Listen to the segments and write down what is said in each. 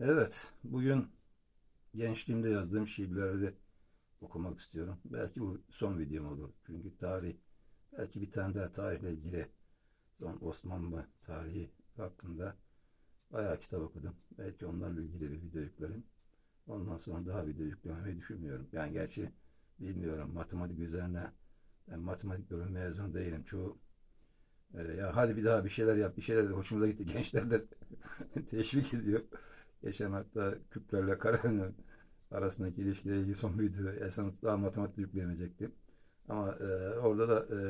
Evet, bugün gençliğimde yazdığım şiirleri de okumak istiyorum. Belki bu son videom olur. Çünkü tarih, belki bir tane daha tarihle ilgili son Osmanlı tarihi hakkında bayağı kitap okudum. Belki onlarla ilgili bir video yüklerim. Ondan sonra daha video yüklemeyi düşünmüyorum. Yani gerçi bilmiyorum matematik üzerine ben matematik bölümü mezunu değilim. Çoğu e, ya hadi bir daha bir şeyler yap, bir şeyler de hoşumuza gitti. Gençler de teşvik ediyor. Geçen hatta küplerle karenin arasındaki ilişkiyle ilgili son video esas daha matematik yükleyemeyecektim. Ama e, orada da e,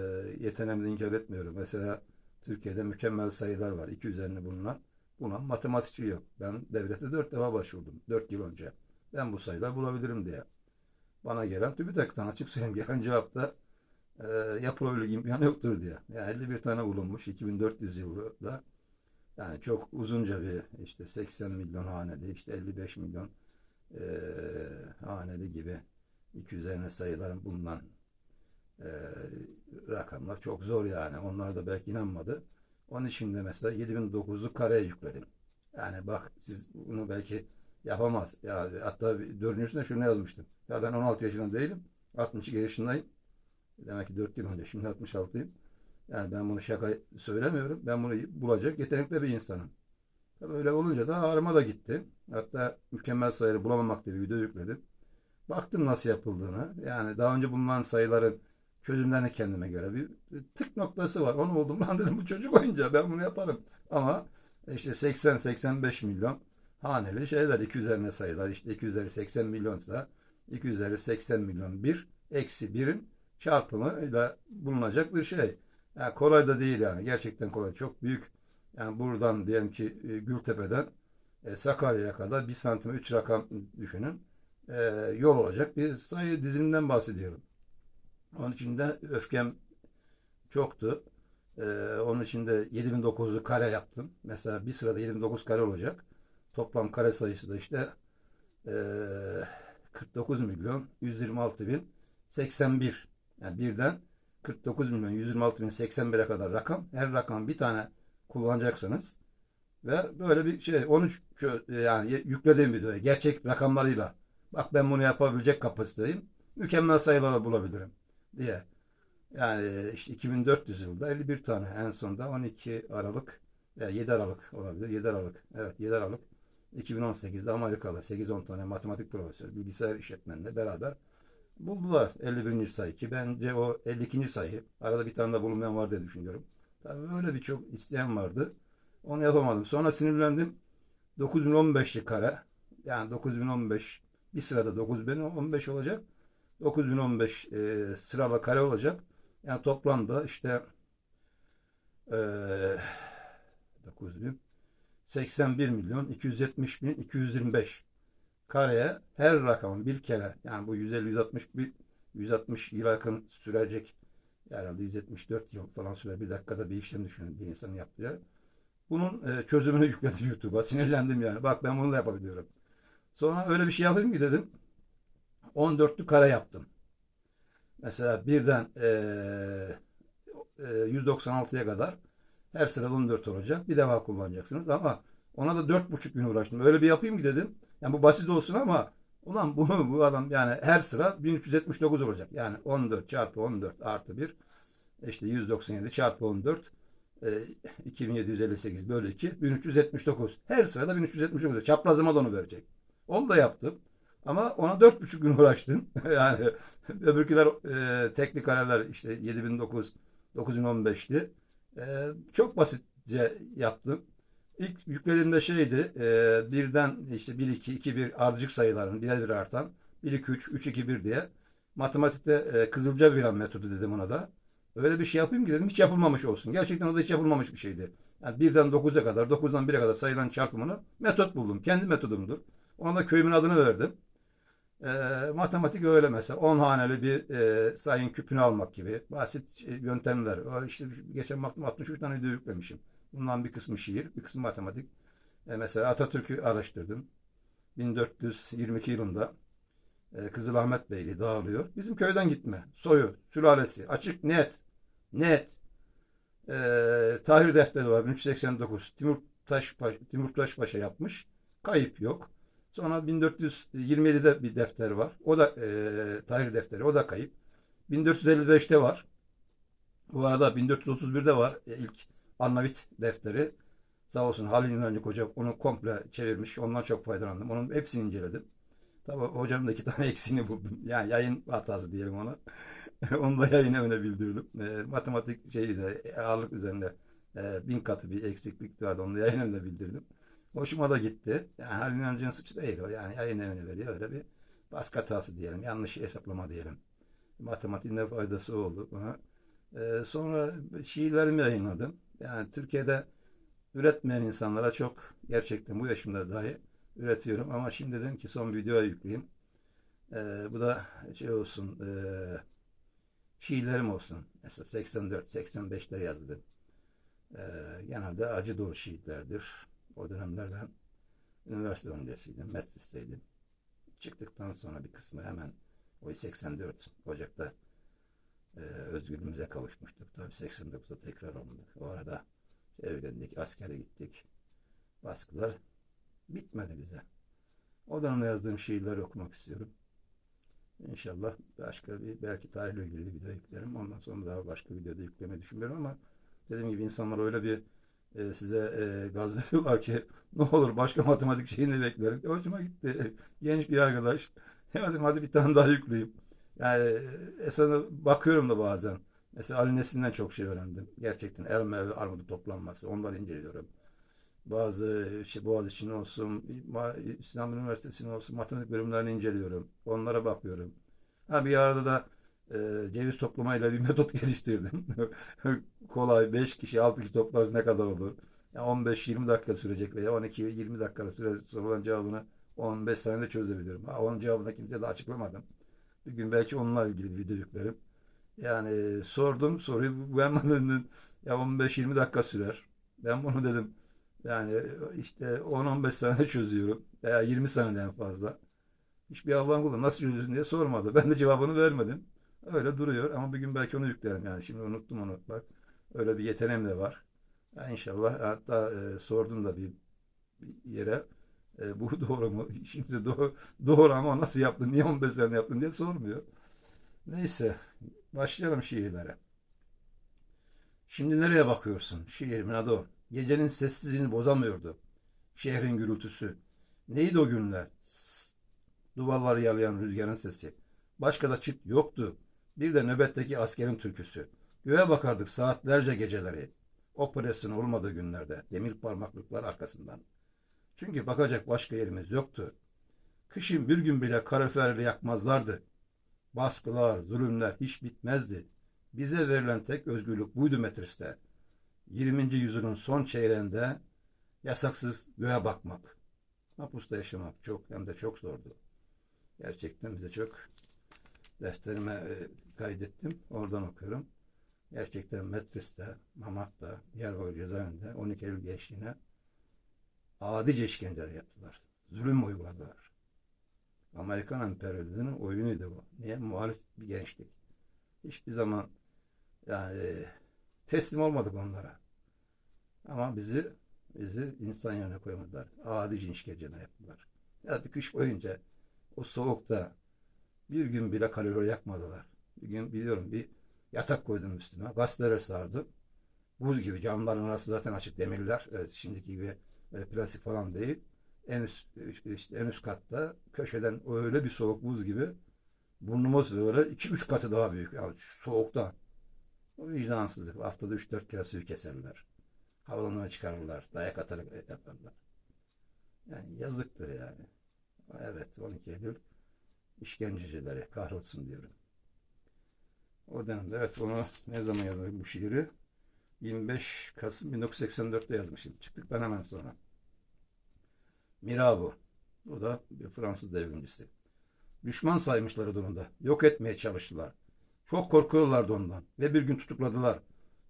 yeteneğimi inkar etmiyorum. Mesela Türkiye'de mükemmel sayılar var. iki üzerine bulunan. Buna matematikçi yok. Ben devlete dört defa başvurdum. Dört yıl önce. Ben bu sayılar bulabilirim diye. Bana gelen TÜBİTAK'tan açık söyleyeyim gelen cevapta e, yapılabilir imkanı yoktur diye. Yani 51 tane bulunmuş 2400 yılda. Yani çok uzunca bir işte 80 milyon haneli, işte 55 milyon e, haneli gibi iki üzerine sayıların bulunan e, rakamlar çok zor yani. Onlar da belki inanmadı. Onun için de mesela 7009'u kareye yükledim. Yani bak siz bunu belki yapamaz. Ya hatta dördüncüsünde şunu yazmıştım. Ya ben 16 yaşında değilim. 62 yaşındayım. Demek ki 4 yıl önce. Şimdi 66'yım. Yani ben bunu şaka söylemiyorum. Ben bunu bulacak yetenekli bir insanım. Tabii öyle olunca da ağrıma da gitti. Hatta mükemmel sayıları bulamamak diye bir video yükledim. Baktım nasıl yapıldığını. Yani daha önce bulunan sayıların çözümlerini kendime göre bir tık noktası var. Onu buldum. Lan dedim bu çocuk oyuncağı ben bunu yaparım. Ama işte 80-85 milyon haneli şeyler 2 üzerine sayılar. İşte 2 üzeri 80 milyonsa 2 üzeri 80 milyon 1 eksi 1'in çarpımıyla bulunacak bir şey. Yani kolay da değil yani. Gerçekten kolay. Çok büyük. Yani buradan diyelim ki e, Gültepe'den e, Sakarya'ya kadar bir santim üç rakam düşünün. E, yol olacak bir sayı diziminden bahsediyorum. Onun için de öfkem çoktu. E, onun için de 7009'u kare yaptım. Mesela bir sırada 7009 kare olacak. Toplam kare sayısı da işte e, 49 milyon 126 bin 81. Yani birden 49 milyon 126 bin 81'e kadar rakam. Her rakam bir tane kullanacaksınız. Ve böyle bir şey 13 yani yüklediğim videoya gerçek rakamlarıyla bak ben bunu yapabilecek kapasiteyim. Mükemmel sayılarla bulabilirim diye. Yani işte 2400 yılda 51 tane en sonunda 12 Aralık veya 7 Aralık olabilir. 7 Aralık. Evet 7 Aralık 2018'de Amerikalı 8-10 tane matematik profesörü, bilgisayar işletmenle beraber buldular 51. sayı ki bence o 52. sayı. Arada bir tane de bulunmayan var diye düşünüyorum. Tabii öyle birçok isteyen vardı. Onu yapamadım. Sonra sinirlendim. 9015'li kare. Yani 9015 bir sırada 9015 olacak. 9015 e, sıralı kare olacak. Yani toplamda işte e, 9000 81 milyon 270 bin 225 kareye her rakamın bir kere yani bu 150 160 bir 160 yıla yakın sürecek herhalde 174 yıl falan sürer bir dakikada bir işlem düşünün bir insanın yaptığı. Bunun e, çözümünü yükledim YouTube'a. Sinirlendim yani. Bak ben bunu da yapabiliyorum. Sonra öyle bir şey yapayım ki dedim. 14'lü kare yaptım. Mesela birden e, e, 196'ya kadar her sırada 14 olacak. Bir defa kullanacaksınız ama ona da 4,5 gün uğraştım. Öyle bir yapayım ki dedim. Yani bu basit olsun ama ulan bunu bu adam yani her sıra 1379 olacak. Yani 14 çarpı 14 artı 1 işte 197 çarpı 14 e, 2758 bölü 2 1379. Her sırada 1379. Çaprazıma da onu verecek. Onu da yaptım. Ama ona 4,5 gün uğraştım. yani öbürküler e, teknik kareler işte 7009 9015'ti. E, çok basitçe yaptım. İlk yüklediğimde şeydi e, birden işte 1 2 2 1 ardışık sayıların birer bir artan 1 2 3 3 2 1 diye matematikte e, kızılca viran metodu dedim ona da. Öyle bir şey yapayım ki dedim hiç yapılmamış olsun. Gerçekten o da hiç yapılmamış bir şeydi. Yani birden 9'a kadar 9'dan 1'e kadar sayılan çarpımını metot buldum. Kendi metodumdur. Ona da köyümün adını verdim. E, matematik öyle mesela. 10 haneli bir e, sayın küpünü almak gibi basit şey, yöntemler. İşte geçen baktım 63 tane video yüklemişim. Bundan bir kısmı şiir, bir kısmı matematik. E, mesela Atatürk'ü araştırdım. 1422 yılında e, Kızılahmet Beyli dağılıyor. Bizim köyden gitme. Soyu, sülalesi. Açık, net. Net. E, tarih defteri var. 1389. Timur Taş, Timur Taş yapmış. Kayıp yok. Sonra 1427'de bir defter var. O da e, tarih defteri. O da kayıp. 1455'te var. Bu arada 1431'de var e, ilk Arnavut defteri. Sağ olsun Halil İnancık Hoca onu komple çevirmiş. Ondan çok faydalandım. Onun hepsini inceledim. Tabii hocanın da iki tane eksiğini buldum. Yani yayın hatası diyelim ona. onu da yayın evine bildirdim. E, matematik şeyde ağırlık üzerinde e, bin katı bir eksiklik vardı. Onu da yayın evine bildirdim. Hoşuma da gitti. Yani Halil İnancık'ın suçu değil o. Yani yayın evine veriyor. Öyle bir baskı hatası diyelim. Yanlış hesaplama diyelim. Matematiğin ne faydası oldu bana. E, sonra şiirlerimi yayınladım. Yani Türkiye'de üretmeyen insanlara çok gerçekten bu yaşımda dahi üretiyorum ama şimdi dedim ki son videoya yükleyeyim. Ee, bu da şey olsun e, şiirlerim olsun. Mesela 84 85'ler yazdım. Ee, genelde acı dolu şiirlerdir. O dönemlerden üniversite öncesiydim. Metris'teydim. Çıktıktan sonra bir kısmı hemen o 84 Ocak'ta e, özgürlüğümüze kavuşmuştuk. Tabii 89'da tekrar olmadık. O arada evlendik, askere gittik. Baskılar bitmedi bize. O dönemde yazdığım şiirleri okumak istiyorum. İnşallah başka bir belki tarihle ilgili bir video yüklerim. Ondan sonra daha başka videoda yüklemeyi düşünmüyorum ama dediğim gibi insanlar öyle bir e, size e, gaz veriyorlar ki ne olur başka matematik şeyini beklerim. E, gitti. Genç bir arkadaş. Ya dedim hadi bir tane daha yükleyeyim. Yani esasına bakıyorum da bazen. Mesela Ali Nesin'den çok şey öğrendim. Gerçekten elma ve armudu toplanması. Onları inceliyorum. Bazı işte Boğaziçi'nin olsun, İslam Üniversitesi'nin olsun matematik bölümlerini inceliyorum. Onlara bakıyorum. Ha bir arada da e, ceviz toplamayla bir metot geliştirdim. Kolay 5 kişi 6 kişi toplarız ne kadar olur? Ya 15-20 dakika sürecek veya 12-20 dakika süre sorulan cevabını 15 saniyede çözebilirim. Ha, onun cevabını kimseye de açıklamadım. Bir gün belki onunla ilgili bir video yüklerim. Yani sordum soruyu ben bunu ya 15-20 dakika sürer. Ben bunu dedim yani işte 10-15 sene çözüyorum veya 20 seneden fazla. Hiçbir Allah'ın kulu nasıl çözüyorsun diye sormadı. Ben de cevabını vermedim. Öyle duruyor ama bir gün belki onu yüklerim yani. Şimdi unuttum onu bak. Öyle bir yeteneğim de var. Yani inşallah hatta e, sordum da bir, bir yere e, bu doğru mu? Şimdi doğru, doğru ama nasıl yaptın? Niye 15 sene yaptın diye sormuyor. Neyse başlayalım şiirlere. Şimdi nereye bakıyorsun? Şiirimin adı o. Gecenin sessizliğini bozamıyordu. Şehrin gürültüsü. Neydi o günler? Duvarları yalayan rüzgarın sesi. Başka da çift yoktu. Bir de nöbetteki askerin türküsü. Göğe bakardık saatlerce geceleri. Operasyon olmadığı günlerde demir parmaklıklar arkasından. Çünkü bakacak başka yerimiz yoktu. Kışın bir gün bile kaloriferleri yakmazlardı. Baskılar, zulümler hiç bitmezdi. Bize verilen tek özgürlük buydu metriste. 20. yüzyılın son çeyreğinde yasaksız göğe bakmak. Mapusta yaşamak çok hem de çok zordu. Gerçekten bize çok defterime e, kaydettim. Oradan okuyorum. Gerçekten Metris'te, Mamak'ta, Diyarbakır cezaevinde 12 Eylül gençliğine adice işkenceler yaptılar. Zulüm uyguladılar. Amerikan emperyalizminin oyunuydu bu. Niye? Muhalif bir gençlik. Hiçbir zaman yani teslim olmadık onlara. Ama bizi bizi insan yerine koymadılar. Adi işkenceler yaptılar. Ya bir kış boyunca o soğukta bir gün bile kalori yakmadılar. Bir gün biliyorum bir yatak koydum üstüne. Gazeteleri sardım. Buz gibi camların arası zaten açık demirler. Evet, şimdiki gibi e, plastik falan değil. En üst, işte en üst katta köşeden öyle bir soğuk buz gibi burnumuz böyle iki üç katı daha büyük. Yani soğuktan. O vicdansızlık. Haftada 3-4 kere suyu keserler. Havalanma çıkarırlar. Dayak atarak yaparlar. Yani yazıktır yani. Evet 12 Eylül işkencecileri kahrolsun diyorum. O dönemde evet onu ne zaman yazdım bu şiiri? 25 Kasım 1984'te yazmışım. Çıktıktan hemen sonra. Mirabeau. O da bir Fransız devrimcisi. Düşman saymışlar durumda. Yok etmeye çalıştılar. Çok korkuyorlardı ondan ve bir gün tutukladılar.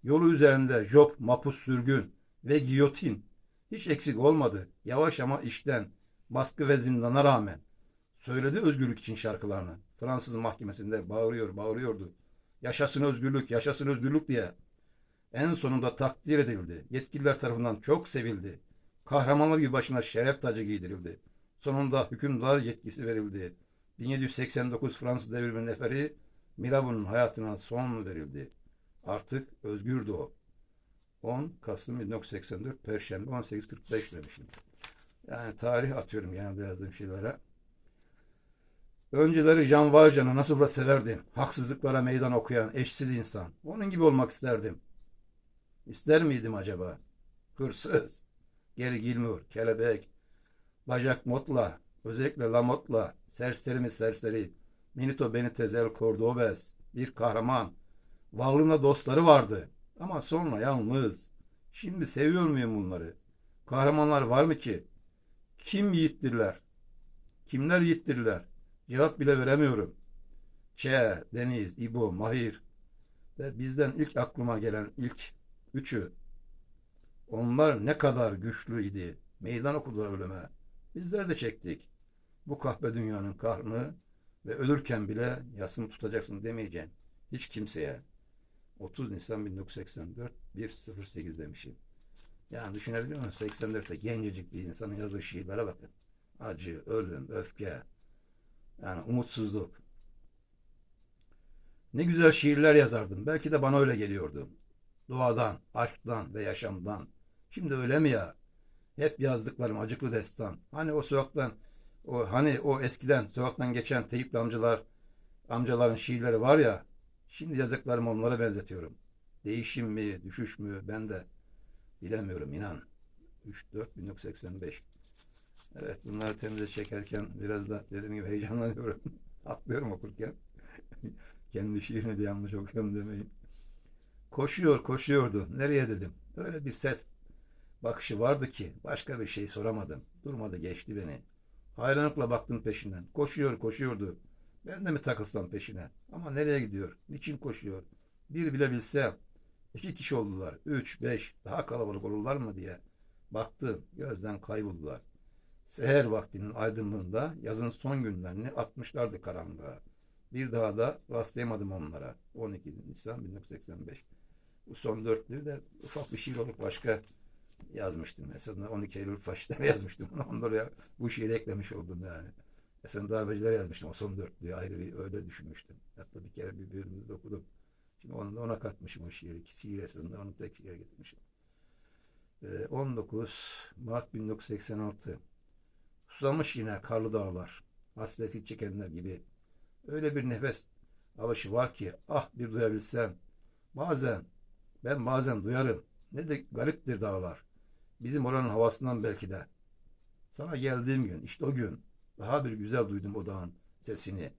Yolu üzerinde job, mapus sürgün ve giyotin. Hiç eksik olmadı. Yavaş ama işten, baskı ve zindana rağmen. Söyledi özgürlük için şarkılarını. Fransız mahkemesinde bağırıyor, bağırıyordu. Yaşasın özgürlük, yaşasın özgürlük diye. En sonunda takdir edildi. Yetkililer tarafından çok sevildi. Kahramanlar gibi başına şeref tacı giydirildi. Sonunda hükümdar yetkisi verildi. 1789 Fransız devriminin neferi Mirabeau'nun hayatına son verildi. Artık özgürdü o. 10 Kasım 1984 Perşembe 18.45 demişim. Yani tarih atıyorum genelde yazdığım şeylere. Önceleri Jean Valjean'ı nasıl da severdim. Haksızlıklara meydan okuyan eşsiz insan. Onun gibi olmak isterdim. İster miydim acaba? Hırsız, Geri Gilmour, Kelebek, Bacak Motla, özellikle Lamotla, serseri mi serseri, Benito Benitez El Cordobes, bir kahraman. Varlığında dostları vardı. Ama sonra yalnız. Şimdi seviyor muyum bunları? Kahramanlar var mı ki? Kim yiğittirler? Kimler yiğittirler? Cevap bile veremiyorum. Çe, Deniz, İbo, Mahir ve bizden ilk aklıma gelen ilk üçü. Onlar ne kadar güçlüydi. Meydan okudular ölüme. Bizler de çektik. Bu kahpe dünyanın kahrını ve ölürken bile yasını tutacaksın demeyeceksin. Hiç kimseye. 30 Nisan 1984 1.08 demişim. Yani düşünebiliyor musun? 84'te gencecik bir insanın yazdığı şiirlere bakın. Acı, ölüm, öfke, yani umutsuzluk. Ne güzel şiirler yazardım. Belki de bana öyle geliyordu. Doğadan, aşktan ve yaşamdan. Şimdi öyle mi ya? Hep yazdıklarım acıklı destan. Hani o sokaktan, o hani o eskiden sokaktan geçen teyipli amcalar, amcaların şiirleri var ya. Şimdi yazdıklarımı onlara benzetiyorum. Değişim mi, düşüş mü ben de bilemiyorum inan. 3-4 1985. Evet bunları temize çekerken biraz da dediğim gibi heyecanlanıyorum. Atlıyorum okurken. Kendi şiirini de yanlış okuyorum demeyin. Koşuyor koşuyordu. Nereye dedim. Öyle bir set bakışı vardı ki başka bir şey soramadım. Durmadı geçti beni. Hayranlıkla baktım peşinden. Koşuyor koşuyordu. Ben de mi takılsam peşine? Ama nereye gidiyor? Niçin koşuyor? Bir bile bilsem. İki kişi oldular. Üç, beş. Daha kalabalık olurlar mı diye. Baktım. Gözden kayboldular. Seher vaktinin aydınlığında yazın son günlerini atmışlardı karanlığa. Bir daha da rastlayamadım onlara. 12 Nisan 1985. Son dörtlüğü de ufak bir şiir olup başka yazmıştım. Mesela 12 Eylül faşistleri yazmıştım. Onları bu şiiri eklemiş oldum yani. Mesela darbeciler yazmıştım. O son dörtlüğü ayrı bir öyle düşünmüştüm. Hatta bir kere bir bölümde okudum. Şimdi onu da ona katmışım o şiiri. Şiir esasında onu tek şiire getirmişim. Ee, 19 Mart 1986 Susamış yine karlı dağlar. Hasreti çekenler gibi. Öyle bir nefes alışı var ki ah bir duyabilsem. Bazen ben bazen duyarım. Ne de gariptir dağlar. Bizim oranın havasından belki de. Sana geldiğim gün işte o gün daha bir güzel duydum o dağın sesini.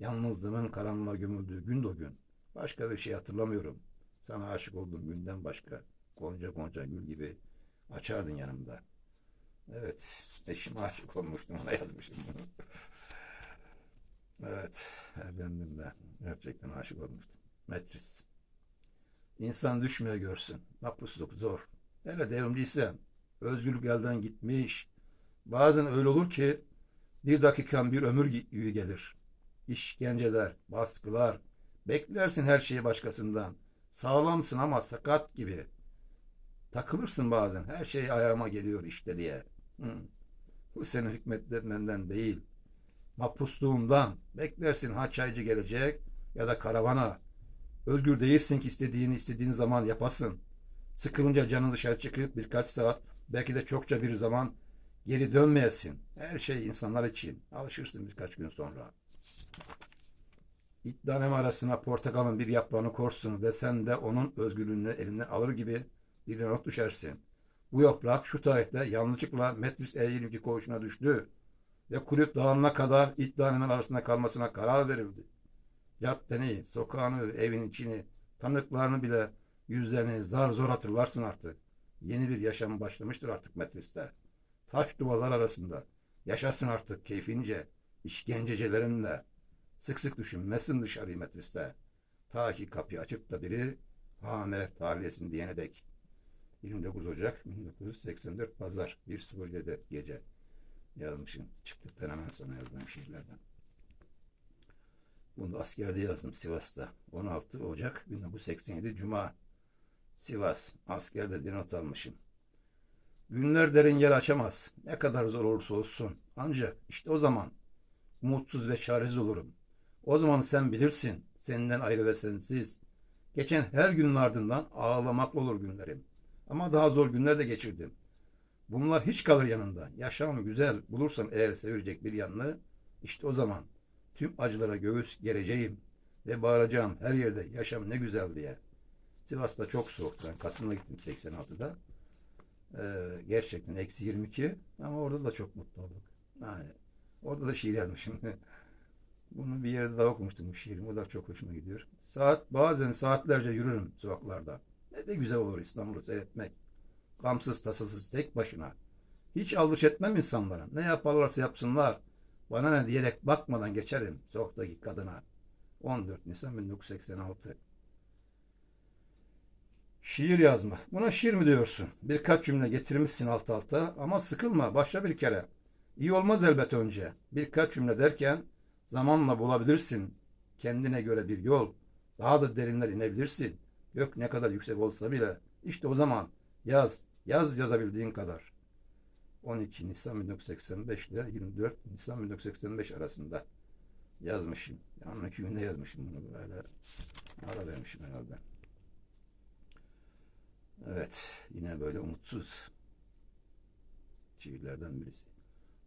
Yalnızlığımın karanlığa gömüldüğü gün de o gün. Başka bir şey hatırlamıyorum. Sana aşık olduğum günden başka. Gonca gonca gül gibi açardın yanımda. Evet. Eşime aşık olmuştum. Ona yazmışım bunu. Evet. Efendim de gerçekten aşık olmuştum. Metris. İnsan düşmeye görsün. Mahpusluk zor. Hele devrimciysen özgürlük elden gitmiş. Bazen öyle olur ki bir dakikan bir ömür gibi gelir. İşkenceler, baskılar. Beklersin her şeyi başkasından. Sağlamsın ama sakat gibi. Takılırsın bazen. Her şey ayağıma geliyor işte diye. Hı. Bu senin hükmetlerinden değil. Mahpusluğundan. Beklersin ha çaycı gelecek ya da karavana. Özgür değilsin ki istediğini istediğin zaman yapasın. Sıkılınca canın dışarı çıkıp birkaç saat belki de çokça bir zaman geri dönmeyesin. Her şey insanlar için. Alışırsın birkaç gün sonra. İddianem arasına portakalın bir yaprağını korsun ve sen de onun özgürlüğünü elinden alır gibi bir not düşersin. Bu yaprak şu tarihte yanlışlıkla Metris E22 koğuşuna düştü ve kulüp dağılana kadar iddianemin arasında kalmasına karar verildi. Caddeni, sokağını, evin içini, tanıklarını bile yüzlerini zar zor hatırlarsın artık. Yeni bir yaşam başlamıştır artık Metris'te. Taş duvarlar arasında. Yaşasın artık keyfince, işkencecelerinle. Sık sık düşünmesin dışarıyı Metris'te. Ta ki kapıyı açıp da biri hane tahliyesin diyene dek. 29 Ocak 1984 Pazar 1.07 gece yazmışım. Çıktıktan hemen sonra yazdığım şiirlerden. Bunu askerde yazdım Sivas'ta. 16 Ocak 1987 Cuma Sivas. Askerde dinot almışım. Günler derin yer açamaz. Ne kadar zor olursa olsun. Ancak işte o zaman umutsuz ve çaresiz olurum. O zaman sen bilirsin. Senden ayrı ve sensiz. Geçen her günün ardından ağlamakla olur günlerim. Ama daha zor günler de geçirdim. Bunlar hiç kalır yanında. Yaşam güzel bulursan eğer sevilecek bir yanını işte o zaman tüm acılara göğüs gereceğim ve bağıracağım her yerde yaşam ne güzel diye. Sivas'ta çok soğuktu. Ben Kasım'da gittim 86'da. Ee, gerçekten eksi 22 ama orada da çok mutlu olduk. Yani orada da şiir yazmışım. Bunu bir yerde daha okumuştum bu şiirimi. O da çok hoşuma gidiyor. Saat bazen saatlerce yürürüm sokaklarda. Ne de güzel olur İstanbul'u seyretmek. Gamsız tasasız tek başına. Hiç alış etmem insanlara. Ne yaparlarsa yapsınlar. Bana ne diyerek bakmadan geçerim sokaktaki kadına. 14 Nisan 1986 Şiir yazmak. Buna şiir mi diyorsun? Birkaç cümle getirmişsin alt alta ama sıkılma başla bir kere. İyi olmaz elbet önce. Birkaç cümle derken zamanla bulabilirsin. Kendine göre bir yol. Daha da derinler inebilirsin. Gök ne kadar yüksek olsa bile. İşte o zaman yaz. Yaz yazabildiğin kadar. 12 Nisan 1985 ile 24 Nisan 1985 arasında yazmışım. Yani iki günde yazmışım bunu böyle. Ara vermişim herhalde. Evet, yine böyle umutsuz şiirlerden birisi.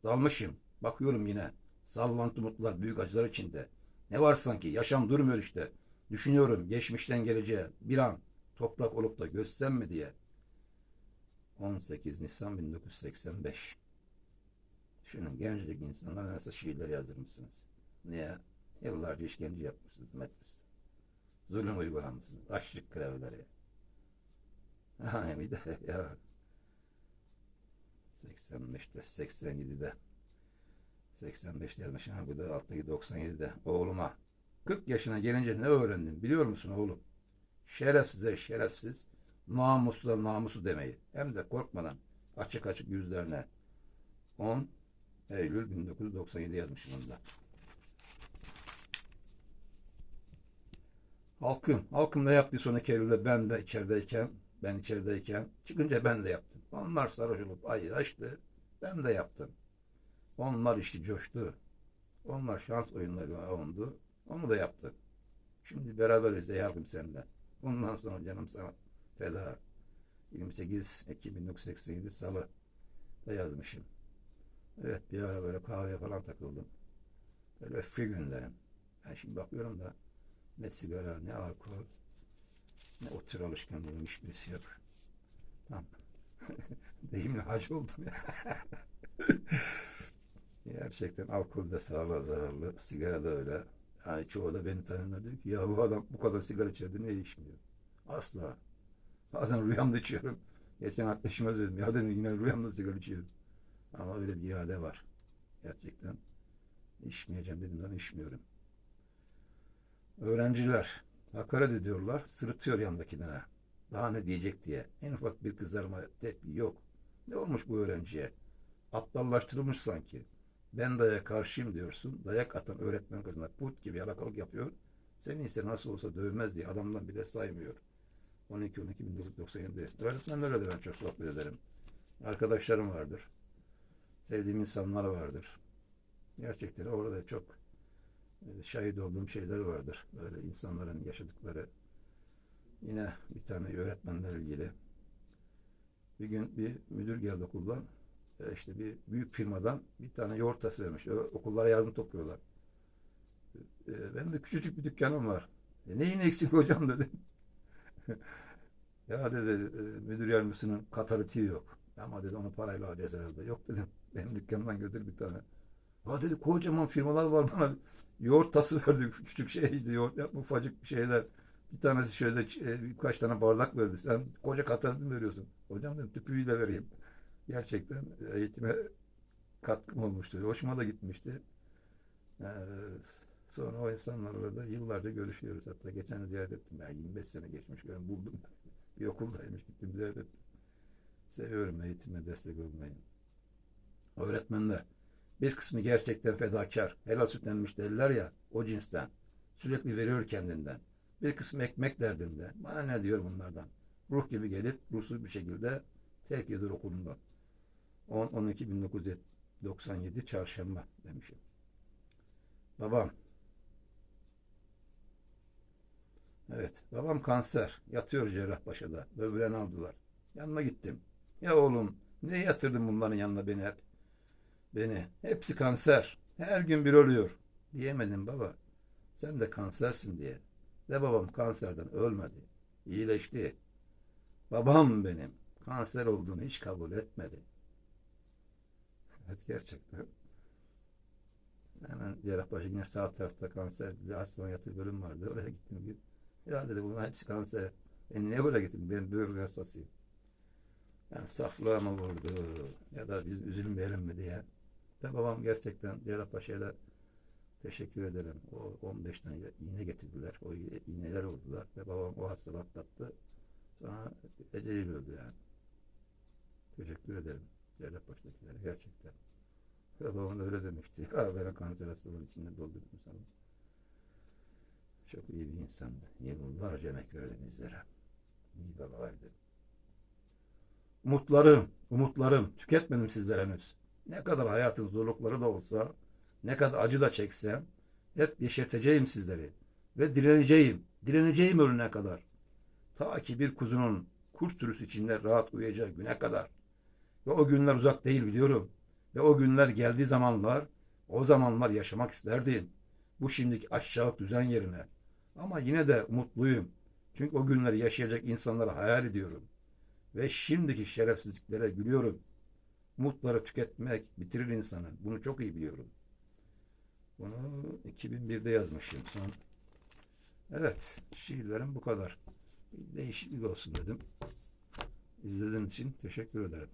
Dalmışım, bakıyorum yine. Sallantı umutlar, büyük acılar içinde. Ne var sanki, yaşam durmuyor işte. Düşünüyorum, geçmişten geleceğe bir an toprak olup da göçsem mi diye. 18 Nisan 1985 Şunun gençlik insanlar nasıl şiirler yazdırmışsınız. Niye? Yıllarca işkence yapmışsınız Metris'te. Zulüm uygulamışsınız. Açlık grevleri. Ha bir de ya 85'te 87'de 85'te yazmışım ha bu da alttaki 97'de oğluma 40 yaşına gelince ne öğrendin biliyor musun oğlum? Şerefsize şerefsiz namusla namusu demeyi hem de korkmadan açık açık yüzlerine 10 Eylül 1997 yazmışım onda. Halkım, halkım da yaptığı sonraki Eylül'de ben de içerideyken ben içerideyken çıkınca ben de yaptım. Onlar sarhoş olup ayı açtı. Ben de yaptım. Onlar işte coştu. Onlar şans oyunları oldu. Onu da yaptık. Şimdi beraberiz ey halkım seninle. Bundan sonra canım sana feda. 28 Ekim 1987 Salı da yazmışım. Evet bir ara böyle kahveye falan takıldım. Böyle öfke günlerim. Ben şimdi bakıyorum da ne sigara ne alkol ne o tür alışkanlığım hiçbirisi yok. Tamam. Deyimle hacı oldum ya. Gerçekten alkol de sağlığa zararlı. Sigara da öyle. Yani çoğu da beni tanıyorlar diyor ki ya bu adam bu kadar sigara içerdi ne içmiyor? Asla. Bazen rüyamda içiyorum. Geçen arkadaşıma söyledim. Ya dedim yine rüyamda sigara içiyorum. Ama öyle bir irade var. Gerçekten içmeyeceğim dedim ben içmiyorum. Öğrenciler hakaret ediyorlar. Sırıtıyor yanındakine. Daha ne diyecek diye. En ufak bir kızarma tepki yok. Ne olmuş bu öğrenciye? Aptallaştırılmış sanki. Ben daya karşıyım diyorsun. Dayak atan öğretmen kadına put gibi yalakalık yapıyor. Seni ise nasıl olsa dövmez diye adamdan bile saymıyor. 12-12-1997. Öğretmenlerle de ben çok sohbet ederim. Arkadaşlarım vardır. Sevdiğim insanlar vardır. Gerçekten orada çok e, şahit olduğum şeyler vardır. Böyle insanların yaşadıkları. Yine bir tane öğretmenlerle ilgili. Bir gün bir müdür geldi okuldan. E, işte bir büyük firmadan bir tane yoğurt tasarlamış. Ö- Okullara yardım topluyorlar. E, Benim de küçücük bir dükkanım var. E, neyin eksik hocam dedi. Ya dedi e, müdür yardımcısının katarıtiği yok. Ama dedi onu parayla alacağız herhalde. Yok dedim. Benim dükkanımdan götür bir tane. Ha dedi kocaman firmalar var bana yoğurt tası verdi. Küçük şey işte yoğurt yapma ufacık şeyler. Bir tanesi şöyle e, birkaç tane bardak verdi. Sen koca katarıtı mı veriyorsun? Hocam dedim tüpüyle vereyim. Gerçekten eğitime katkım olmuştu. Hoşuma da gitmişti. Ee, sonra o insanlarla da yıllarca görüşüyoruz. Hatta geçen ziyaret ettim. Yani 25 sene geçmiş. Ben buldum. Bir okuldaymış. Gittim ziyaret ettim. Seviyorum eğitime destek olmayı. Öğretmenler. Bir kısmı gerçekten fedakar. Helal süt emmiş derler ya o cinsten. Sürekli veriyor kendinden. Bir kısmı ekmek derdinde. Bana ne diyor bunlardan? Ruh gibi gelip ruhsuz bir şekilde terk ediyor okulundan. 10-12-1997 çarşamba demişim. Babam. Evet, babam kanser. Yatıyor Cerrahpaşa'da. Böbreğini aldılar. Yanına gittim. Ya oğlum, ne yatırdın bunların yanına beni hep? Beni. Hepsi kanser. Her gün bir ölüyor. Diyemedim baba. Sen de kansersin diye. Ve babam kanserden ölmedi. İyileşti. Babam benim. Kanser olduğunu hiç kabul etmedi. Evet gerçekten. Hemen Cerrahpaşa yine sağ tarafta kanser bir hastane yatı bölüm vardı. Oraya gittim. Bir, ya dedi bunlar hepsi kanser. E niye buraya gittim? Ben böbrek hastasıyım. Yani saflığa mı vurdu ya da biz üzülmeyelim mi diye. Ve babam gerçekten Cerrahpaşa'ya da teşekkür ederim. O 15 tane iğne getirdiler. O iğneler oldular ve babam o hastalığı atlattı. Sonra eceliyle öldü yani. Teşekkür ederim Cerrahpaşa'dakilere gerçekten. Ve babam öyle demişti. Ya ben o kanser hastalığının içinde doldurdum sana. Çok iyi bir insandı. Yıllarca emek verdi bizlere. İyi babaydı. Umutlarım, umutlarım tüketmedim sizlere henüz. Ne kadar hayatın zorlukları da olsa, ne kadar acı da çeksem, hep yeşerteceğim sizleri. Ve direneceğim, direneceğim ölene kadar. Ta ki bir kuzunun kurt sürüsü içinde rahat uyuyacağı güne kadar. Ve o günler uzak değil biliyorum. Ve o günler geldiği zamanlar, o zamanlar yaşamak isterdim. Bu şimdiki aşağı düzen yerine. Ama yine de umutluyum. Çünkü o günleri yaşayacak insanları hayal ediyorum. Ve şimdiki şerefsizliklere gülüyorum. Umutları tüketmek bitirir insanı. Bunu çok iyi biliyorum. Bunu 2001'de yazmışım. Son... Evet, şiirlerim bu kadar. Bir değişiklik olsun dedim. İzlediğiniz için teşekkür ederim.